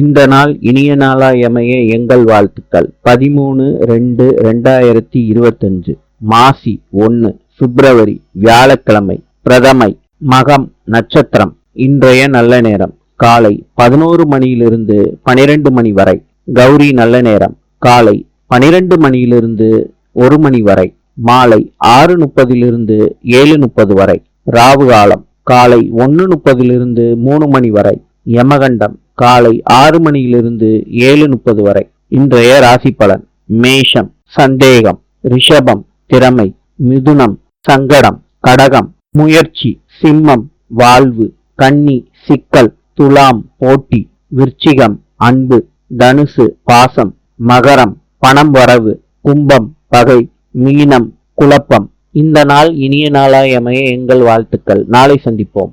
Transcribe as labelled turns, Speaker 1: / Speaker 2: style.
Speaker 1: இந்த நாள் இனிய நாளாய் அமைய எங்கள் வாழ்த்துக்கள். பதிமூணு ரெண்டு ரெண்டாயிரத்தி இருபத்தஞ்சு. மாசி ஒன்று பிப்ரவரி வியாழக்கிழமை பிரதமை மகம் நட்சத்திரம். இன்றைய நல்ல நேரம். காலை பதினோரு மணியிலிருந்து பனிரெண்டு மணி வரை. கௌரி நல்ல நேரம். காலை பனிரெண்டு மணியிலிருந்து ஒரு மணி வரை. மாலை ஆறு முப்பதிலிருந்து ஏழு முப்பது வரை. ராவு காலம் காலை ஒன்று முப்பதிலிருந்து மூணு மணி வரை. யமகண்டம். காலை ஆறு மணியிலிருந்து ஏழு முப்பது வரை. இன்றைய ராசி பலன் மேஷம் சந்தேகம் ரிஷபம் திறமை மிதுனம் சங்கடம் கடகம் முயற்சி சிம்மம் வாழ்வு கன்னி சிக்கல் துலாம் போட்டி விருச்சிகம் அன்பு தனுசு பாசம் மகரம் பணம் வரவு கும்பம் பகை மீனம் குழப்பம். இந்த நாள் இனிய நாளாய் அமைய எங்கள் வாழ்த்துக்கள். நாளை சந்திப்போம்.